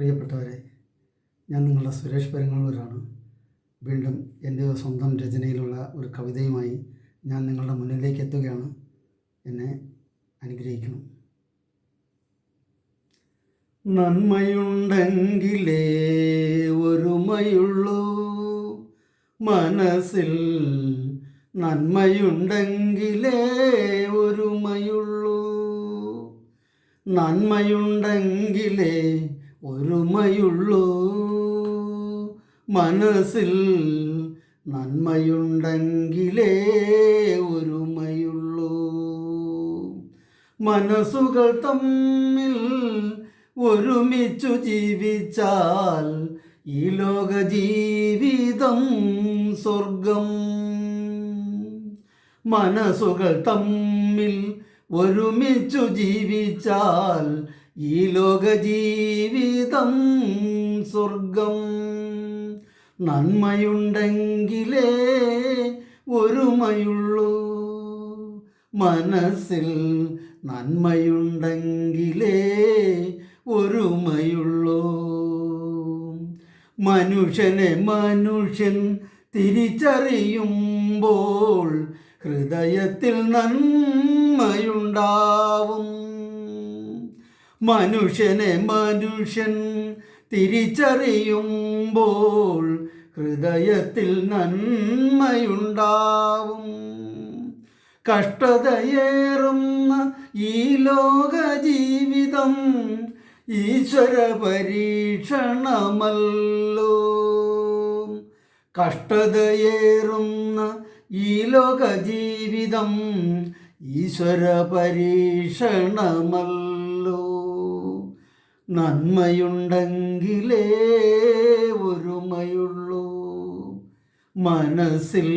പ്രിയപ്പെട്ടവരെ ഞാൻ നിങ്ങളുടെ സുരേഷ് പെരുങ്ങള്ളൂരാണ് വീണ്ടും എന്റെ സ്വന്തം രചനയിലുള്ള ഒരു കവിതയുമായി ഞാൻ നിങ്ങളുടെ മുന്നിലേക്ക് എത്തുകയാണ്. എന്നെ അനുഗ്രഹിക്കണം. നന്മയുണ്ടെങ്കിലേ ഒരുമയുള്ളൂ. മനസ്സിൽ നന്മയുണ്ടെങ്കിലേ ഒരുമയുള്ളൂ. നന്മയുണ്ടെങ്കിലേ ഒരുമയുള്ളൂ. മനസ്സിൽ നന്മയുണ്ടെങ്കിലേ ഒരുമയുള്ളൂ. മനസ്സുകൾ തമ്മിൽ ഒരുമിച്ചു ജീവിച്ചാൽ ഈ ലോക ജീവിതം സ്വർഗം. മനസ്സുകൾ തമ്മിൽ ഒരുമിച്ചു ജീവിച്ചാൽ ഈ ലോക ജീവിതം സ്വർഗം. നന്മയുണ്ടെങ്കിലേ ഒരുമയുള്ളൂ. മനസ്സിൽ നന്മയുണ്ടെങ്കിലേ ഒരുമയുള്ളൂ. മനുഷ്യനെ മനുഷ്യൻ തിരിച്ചറിയുമ്പോൾ ഹൃദയത്തിൽ നന്മയുണ്ടാവും. മനുഷ്യനെ മനുഷ്യൻ തിരിച്ചറിയുമ്പോൾ ഹൃദയത്തിൽ നന്മയുണ്ടാവും. കഷ്ടതയേറുന്ന ഈ ലോക ജീവിതം ഈശ്വര പരീക്ഷണമല്ലോ. കഷ്ടതയേറുന്ന ഈ ലോക ജീവിതം ഈശ്വര പരീക്ഷണമല്ലോ. നന്മയുണ്ടെങ്കിലേ ഒരുമയുള്ളൂ. മനസ്സിൽ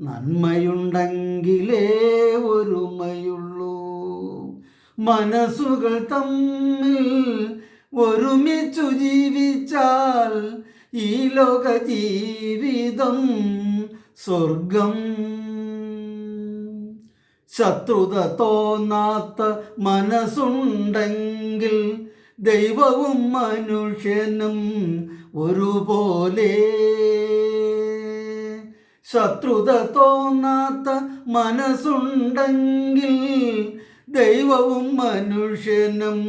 നന്മയുണ്ടെങ്കിലേ ഒരുമയുള്ളൂ. മനസ്സുകൾ തമ്മിൽ ഒരുമിച്ചു ജീവിച്ചാൽ ഈ ലോക ജീവിതം സ്വർഗം. ശത്രുത തോന്നാത്ത മനസ്സുണ്ടെങ്കിൽ ദൈവവും മനുഷ്യനും ഒരുപോലെ. ശത്രുത തോന്നാത്ത മനസ്സുണ്ടെങ്കിൽ ദൈവവും മനുഷ്യനും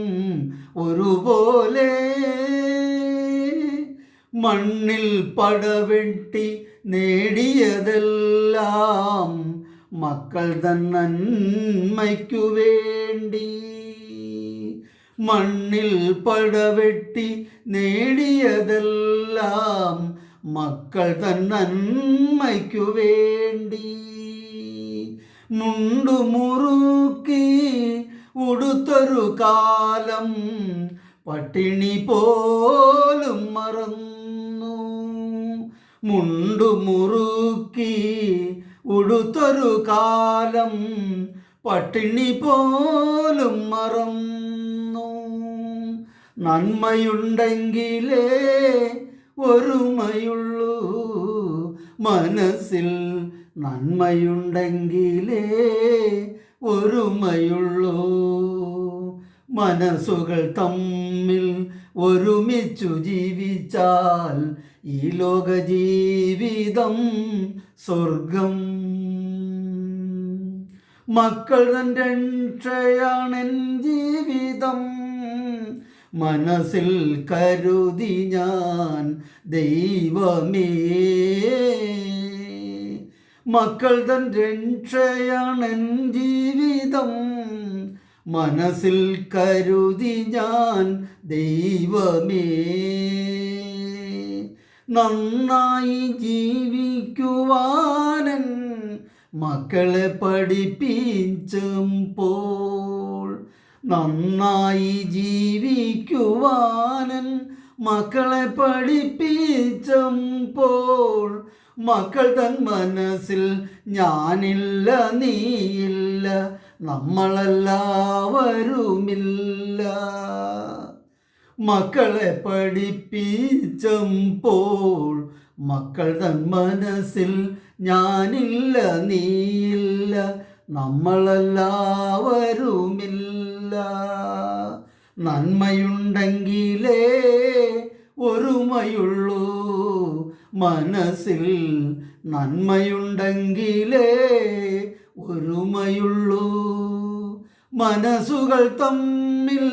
ഒരുപോലെ. മണ്ണിൽ പടവെട്ടി നേടിയതെല്ലാം മക്കൾ തന്നെ നന്മയ്ക്കു വേണ്ടി. മണ്ണിൽ പടവെട്ടി നേടിയതെല്ലാം മക്കൾ തൻ നന്മയ്ക്കു വേണ്ടി. മുണ്ടു മുറുക്കി ഉടുത്തൊരു കാലം പട്ടിണി പോലും മറന്നു. മുണ്ടു മുറുക്കി ഉടുത്തൊരു കാലം പട്ടിണി പോലും മറന്നു. നന്മയുണ്ടെങ്കിലേ ഒരുമയുള്ളൂ. മനസ്സിൽ നന്മയുണ്ടെങ്കിലേ ഒരുമയുള്ളൂ. മനസ്സുകൾ തമ്മിൽ ഒരുമിച്ചു ജീവിച്ചാൽ ഈ ലോക ജീവിതം സ്വർഗം മക്കൾ തൻ രക്ഷയാണ് ജീവിതം. മനസ്സിൽ കരുതി ഞാൻ ദൈവമേ. മക്കൾ തൻ രക്ഷയാണ് ജീവിതം. മനസ്സിൽ കരുതി ഞാൻ ദൈവമേ. നന്നായി ജീവിക്കുവാനൻ മക്കളെ പഠിപ്പിച്ചും പോൾ. നന്നായി ജീവിക്കുവാനൻ മക്കളെ പഠിപ്പിച്ചും പോൾ. മക്കൾ തൻ മനസ്സിൽ ഞാനില്ല നീയില്ല നമ്മളെല്ലാവരുമില്ല. മക്കളെ പഠിപ്പിച്ചപ്പോൾ മക്കൾ തൻ മനസ്സിൽ ഞാനില്ല നീയില്ല നമ്മളെല്ലാവരുമില്ല. നന്മയുണ്ടെങ്കിലേ ഒരുമയുള്ളൂ. മനസ്സിൽ നന്മയുണ്ടെങ്കിലേ ഒരുമയുള്ളൂ. മനസ്സുകൾ തമ്മിൽ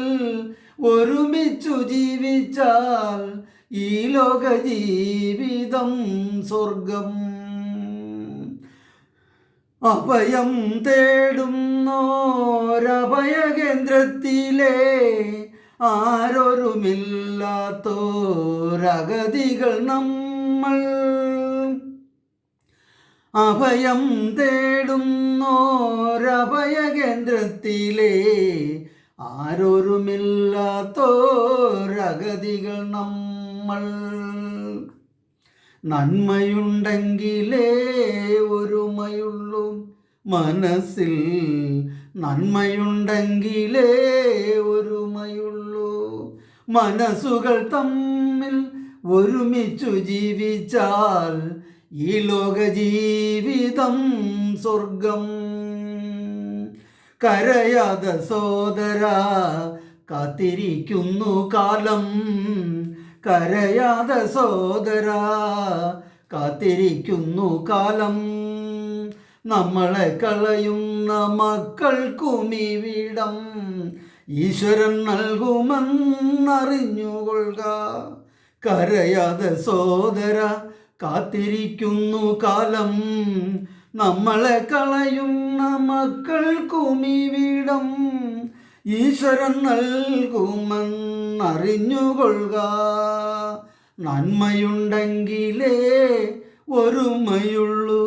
ഒരുമിച്ചു ജീവിച്ചാൽ ഈ ലോക ജീവിതം സ്വർഗം. അഭയം തേടുന്നോരഭയ കേന്ദ്രത്തിലെ ആരൊരുമില്ലാത്തോരഗതികൾ നമ്മൾ. അഭയം തേടുന്നോരഭയ കേന്ദ്രത്തിലെ ആരൊരുമില്ലാത്തോരഗതികൾ നമ്മൾ. നന്മയുണ്ടെങ്കിലേ ഒരുമയുള്ളൂ. മനസ്സിൽ നന്മയുണ്ടെങ്കിലേ ഒരുമയുള്ളൂ. മനസ്സുകൾ തമ്മിൽ ഒരുമിച്ചു ജീവിച്ചാൽ ഈ ലോക ജീവിതം സ്വർഗം. കരയാത സോദര കാത്തിരിക്കുന്നു കാലം. കരയാതെ സോദര കാത്തിരിക്കുന്നു കാലം. നമ്മളെ കളയുന്ന മക്കൾക്കുമിവിടം ഈശ്വരൻ നൽകുമെന്നറിഞ്ഞുകൊള്ളുക. കരയാതെ സോദര കാത്തിരിക്കുന്നു കാലം. നമ്മളെ കളയുന്ന മക്കൾക്കുമിവിടം ഈശ്വരൻ നൽകുമെന്നറിഞ്ഞുകൊള്ളുക. നന്മയുണ്ടെങ്കിലേ ഒരുമയുള്ളൂ.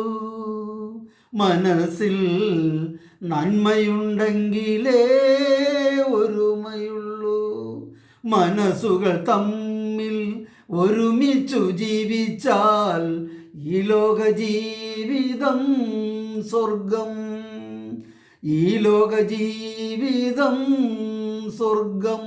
മനസ്സിൽ നന്മയുണ്ടെങ്കിലേ ഒരുമയുള്ളൂ. മനസ്സുകൾ തമ്മിൽ ഒരുമിച്ചു ജീവിച്ചാൽ ഈ ലോക ജീവിതം സ്വർഗം. ഈ ലോകജീവിതം സ്വർഗം.